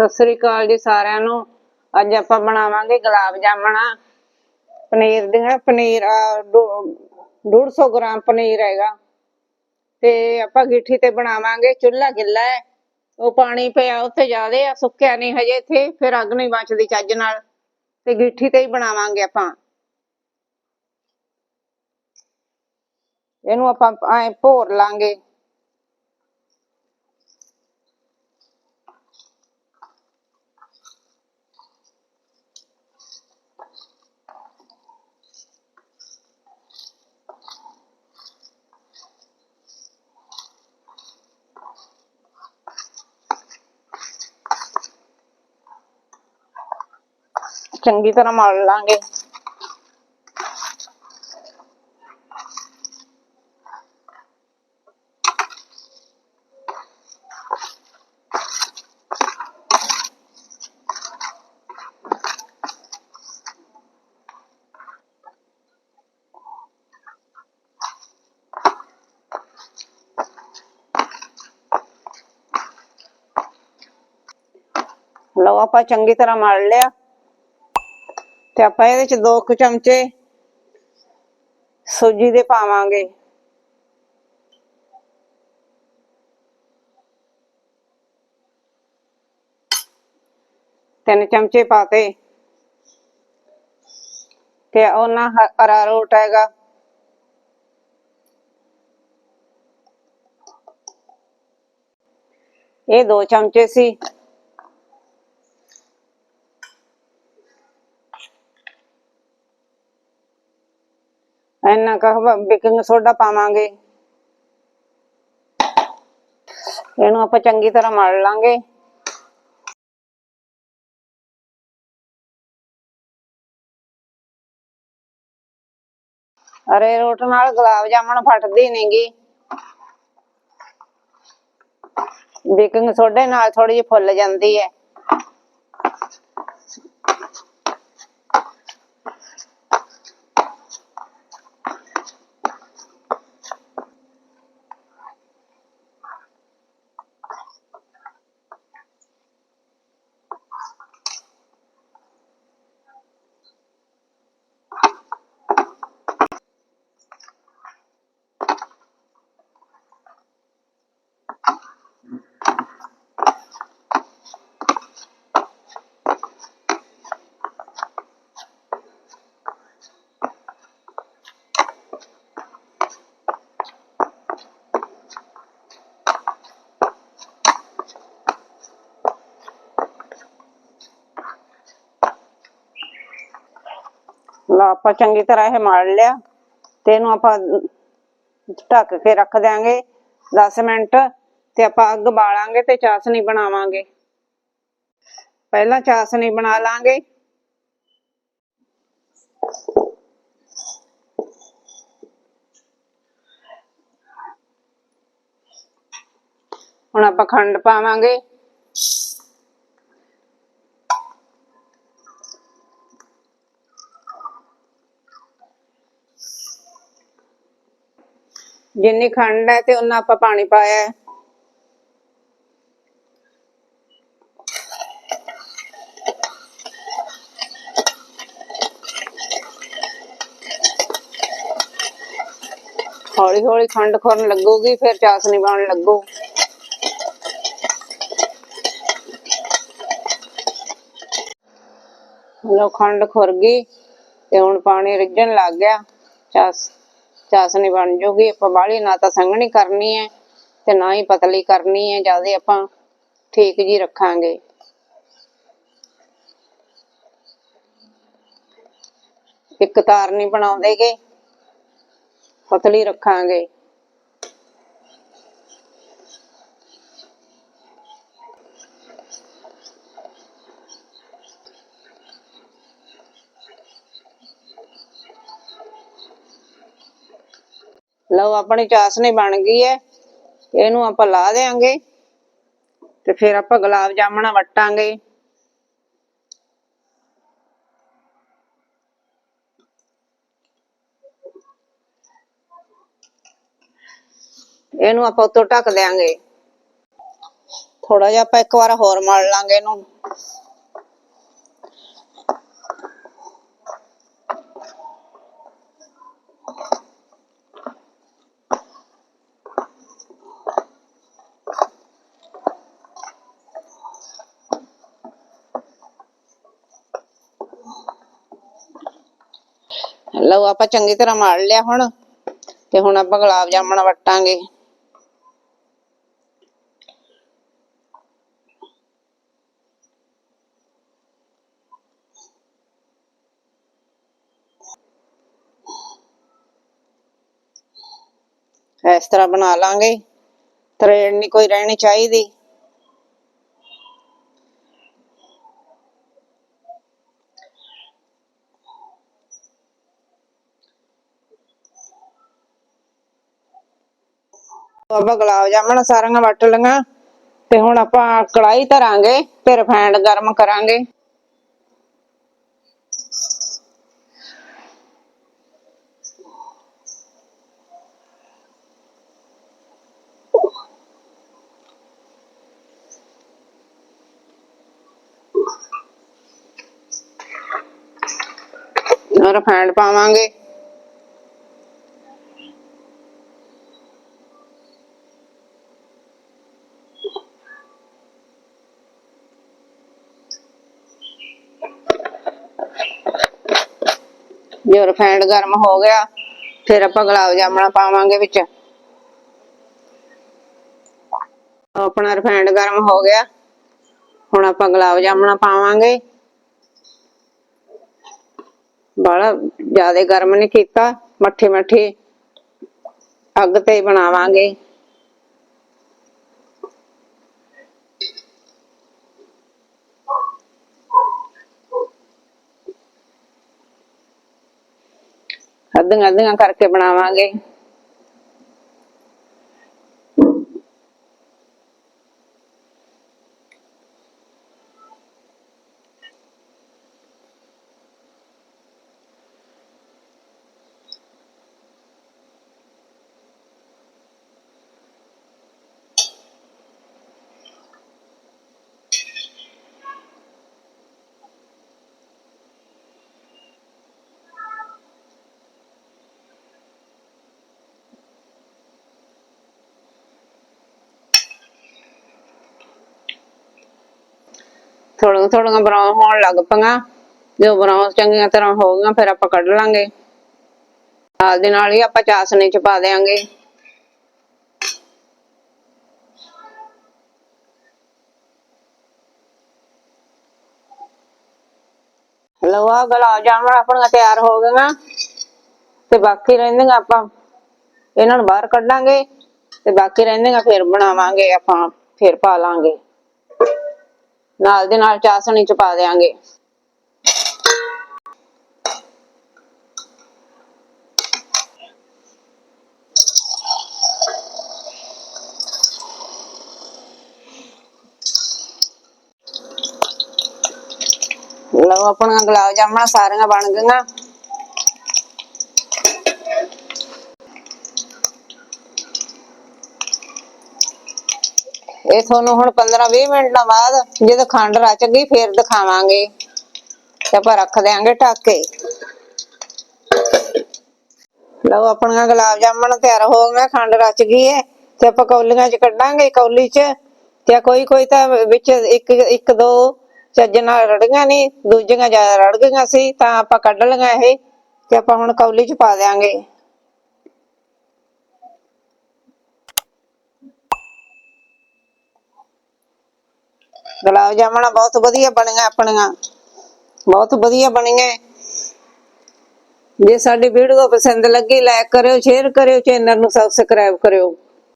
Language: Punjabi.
ਸਤਿ ਸ੍ਰੀ ਅਕਾਲ ਜੀ ਸਾਰਿਆਂ ਨੂੰ। ਅੱਜ ਆਪਾਂ ਬਣਾਵਾਂਗੇ ਗੁਲਾਬ ਜਾਮਣਾ। ਪਨੀਰ ਦੀਆਂ ਪਨੀਰ ਆ, ਦੋ- 150 ਗ੍ਰਾਮ ਪਨੀਰ ਹੈਗਾ। ਤੇ ਆਪਾਂ ਗਿੱਠੀ ਤੇ ਬਣਾਵਾਂਗੇ ਚੁੱਲ੍ਹਾ ਗਿੱਲਾ ਹੈ। ਉਹ ਪਾਣੀ ਪਿਆ ਉੱਥੇ ਜਾਦੇ ਆ ਸੁੱਕਿਆ ਨਹੀਂ ਹਜੇ ਇੱਥੇ ਫਿਰ ਅੱਗ ਨਹੀਂ ਬਚਦੀ ਚੱਜ ਨਾਲ। ਤੇ ਗਿੱਠੀ ਤੇ ਹੀ ਬਣਾਵਾਂਗੇ ਆਪਾਂ। ਇਹਨੂੰ ਆਪਾਂ ਐ ਭੋਰ ਲਾਂਗੇ। ਚੰਗੀ ਤਰ੍ਹਾਂ ਮਲ ਲਾਂਗੇ। ਲਓ ਆਪਾਂ ਚੰਗੀ ਤਰ੍ਹਾਂ ਮਲ ਲਿਆ। ਤੇ ਆਪਾਂ ਇਹਦੇ ਚ ਦੋ ਕੁ ਚਮਚੇ ਸੂਜੀ ਦੇ ਪਾਵਾਂਗੇ। ਤਿੰਨ ਚਮਚੇ ਪਾਤੇ। ਤੇ ਉਹਨਾਂ ਅਰਾਰੋਟ ਹੈਗਾ। ਇਹ ਦੋ ਚਮਚੇ ਸੀ। ਇੰਨਾ ਕਹ ਬੇਕਿੰਗ ਸੋਡਾ ਪਾਵਾਂਗੇ। ਇਹਨੂੰ ਆਪਾਂ ਚੰਗੀ ਤਰ੍ਹਾਂ ਮਲ ਲਾਂਗੇ। ਅਰੇ ਰੋਟ ਨਾਲ ਗੁਲਾਬ ਜਾਮਣ ਫਟਦੀ ਨਹੀਂਗੀ ਬੇਕਿੰਗ ਸੋਡੇ ਨਾਲ ਥੋੜੀ ਜਿਹੀ ਫੁੱਲ ਜਾਂਦੀ ਹੈ ਲਾ, ਆਪਾਂ ਚੰਗੀ ਤਰ੍ਹਾਂ ਇਹ ਮਲ ਲਿਆ ਤੇ ਇਹਨੂੰ ਆਪਾਂ ਢੱਕ ਕੇ ਰੱਖ ਦਿਆਂਗੇ 10 ਮਿੰਟ ਤੇ ਆਪਾਂ ਅੱਗ ਬਾਲਾਂਗੇ ਤੇ ਚਾਸ਼ਨੀ ਬਣਾਵਾਂਗੇ। ਪਹਿਲਾਂ ਚਾਸ਼ਨੀ ਬਣਾ ਲਾਂਗੇ। ਹੁਣ ਆਪਾਂ ਖੰਡ ਪਾਵਾਂਗੇ। ਜਿੰਨੀ ਖੰਡ ਹੈ ਤੇ ਉਹਨਾਂ ਆਪਾਂ ਪਾਣੀ ਪਾਇਆ ਹੈ। ਹੌਲੀ ਹੌਲੀ ਖੰਡ ਖੁਰਨ ਲੱਗੂਗੀ, ਫਿਰ ਚਾਸ਼ਨੀ ਬਣਨ ਲੱਗੂ। ਲੋ ਖੰਡ ਖੁਰ ਗਈ ਤੇ ਹੁਣ ਪਾਣੀ ਰਿੱਝਣ ਲੱਗ ਗਿਆ। ਚਾਸ ਚਾਸ਼ਨੀ ਬਣ ਜੂਗੀ, ਆਪਾਂ ਬਾਹਲੀ ਨਾ ਤਾਂ ਸੰਘਣੀ ਕਰਨੀ ਹੈ ਤੇ ਨਾ ਹੀ ਪਤਲੀ ਕਰਨੀ ਹੈ ਜ਼ਿਆਦਾ ਆਪਾਂ ਠੀਕ ਜੀ ਰੱਖਾਂਗੇ। ਇੱਕ ਤਾਰ ਨਹੀਂ ਬਣਾਉਂਦੇਗੇ, ਪਤਲੀ ਰੱਖਾਂਗੇ। ਲਓ, ਆਪਣੀ ਚਾਸ਼ਨੀ ਬਣ ਗਈ ਹੈ ਇਹਨੂੰ ਆਪਾਂ ਲਾ ਦੇਾਂਗੇ ਤੇ ਫਿਰ ਆਪਾਂ ਗੁਲਾਬ ਜਾਮਣਾ ਵਟਾਂਗੇ। ਇਹਨੂੰ ਆਪਾਂ ਉੱਤੋਂ ਢੱਕ ਦਿਆਂਗੇ। ਥੋੜਾ ਜਿਹਾ ਆਪਾਂ ਇੱਕ ਵਾਰ ਹੋਰ ਮਲ ਲਾਂਗੇ ਇਹਨੂੰ। ਲਓ ਆਪਾਂ ਚੰਗੀ ਤਰ੍ਹਾਂ ਮਲ ਲਿਆ ਹੁਣ, ਤੇ ਹੁਣ ਆਪਾਂ ਗੁਲਾਬ ਜਾਮਣ ਵਟਾਂਗੇ। ਇਸ ਤਰ੍ਹਾਂ ਬਣਾ ਲਾਂਗੇ। ਤਰੇੜ ਨਹੀਂ ਕੋਈ ਰਹਿਣੀ ਚਾਹੀਦੀ। ਆਪਾਂ ਗੁਲਾਬ ਜਾਮਣ ਸਾਰੀਆਂ ਵੱਟ ਲਈਆਂ ਤੇ ਹੁਣ ਆਪਾਂ ਕੜਾਈ ਧਰਾਂਗੇ ਤੇ ਰਿਫਾਈਂਡ ਗਰਮ ਕਰਾਂਗੇ। ਰਿਫਾਈਂਡ ਪਾਵਾਂਗੇ। ਜੋ ਰਿਫਾਈਂਡ ਗਰਮ ਹੋ ਗਿਆ, ਫਿਰ ਆਪਾਂ ਗੁਲਾਬ ਜਾਮਣਾ ਪਾਵਾਂਗੇ ਵਿੱਚ। ਆਪਣਾ ਰਿਫਾਈਂਡ ਗਰਮ ਹੋ ਗਿਆ, ਹੁਣ ਆਪਾਂ ਗੁਲਾਬ ਜਾਮਣਾ ਪਾਵਾਂਗੇ। ਬਾਲਾ ਜ਼ਿਆਦਾ ਗਰਮ ਨਹੀਂ ਕੀਤਾ ਮੱਠੇ ਮੱਠੇ ਅੱਗ ਤੇ ਬਣਾਵਾਂਗੇ। ਅੱਧੀਆਂ ਅੱਧੀਆਂ ਕਰਕੇ ਬਣਾਵਾਂਗੇ। ਥੋੜੀਆਂ ਥੋੜੀਆਂ ਬਰਾਊਨ ਹੋਣ ਲੱਗ ਪਈਆਂ। ਜੋ ਬਰਾਊਨ ਚੰਗੀਆਂ ਤਰ੍ਹਾਂ ਹੋ ਗਈਆਂ, ਫਿਰ ਆਪਾਂ ਕੱਢ ਲਾਂਗੇ। ਨਾਲ ਦੇ ਨਾਲ ਹੀ ਆਪਾਂ ਚਾਸਨੀ ਚ ਪਾ ਦੇਾਂਗੇ ਲਓ ਗੁਲਾਬ ਜਾਮਣ ਆਪਣੀਆਂ ਤਿਆਰ ਹੋ ਗਈਆਂ। ਤੇ ਬਾਕੀ ਰਹਿੰਦੀਆਂ ਆਪਾਂ, ਇਹਨਾਂ ਨੂੰ ਬਾਹਰ ਕੱਢਾਂਗੇ। ਤੇ ਬਾਕੀ ਰਹਿੰਦੀਆਂ ਫਿਰ ਬਣਾਵਾਂਗੇ ਆਪਾਂ, ਫਿਰ ਪਾ ਲਾਂਗੇ। ਨਾਲ ਦੇ ਨਾਲ ਚਾਸਣੀ ਚ ਪਾ ਦੇਾਂਗੇ ਲਓ ਆਪਣੀਆਂ ਗੁਲਾਬ ਜਾਮਣਾ ਸਾਰੀਆਂ ਬਣ ਗਈਆਂ। ਇਹ ਤੁਹਾਨੂੰ ਹੁਣ 15-20 ਮਿੰਟਾਂ ਬਾਅਦ ਜਦੋਂ ਖੰਡ ਰਚ ਗਈ, ਫੇਰ ਦਿਖਾਵਾਂਗੇ। ਤੇ ਆਪਾਂ ਰੱਖ ਦਿਆਂਗੇ ਢੱਕ ਕੇ ਲਓ, ਆਪਣੀਆਂ ਗੁਲਾਬ ਜਾਮਣ ਤਿਆਰ ਹੋ ਗਈਆਂ, ਖੰਡ ਰਚ ਗਈ ਹੈ ਤੇ ਆਪਾਂ ਕੌਲੀਆਂ 'ਚ ਕੱਢਾਂਗੇ ਕੌਲੀ 'ਚ। ਤੇ ਕੋਈ ਕੋਈ ਤਾਂ ਵਿੱਚ ਇੱਕ ਇੱਕ, ਦੋ ਚੱਜ ਨਾਲ ਰੜੀਆਂ ਨਹੀਂ ਦੂਜੀਆਂ ਜ਼ਿਆਦਾ ਰੜ ਗਈਆਂ ਸੀ, ਤਾਂ ਆਪਾਂ ਕੱਢ ਲਈਆਂ ਇਹ। ਤੇ ਆਪਾਂ ਹੁਣ ਕੌਲੀ 'ਚ ਪਾ ਦਿਆਂਗੇ। ਗੁਲਾਬ ਜਾਮਣਾ ਬਹੁਤ ਵਧੀਆ ਬਣੀਆਂ ਆਪਣੀਆਂ। ਬਹੁਤ ਵਧੀਆ ਬਣੀਆਂ। ਜੇ ਸਾਡੀ ਵੀਡੀਓ ਪਸੰਦ ਲੱਗੀ ਲਾਈਕ ਕਰਿਓ ਸ਼ੇਅਰ ਕਰਿਓ ਚੈਨਲ ਨੂੰ ਸਬਸਕ੍ਰਾਈਬ ਕਰਿਓ।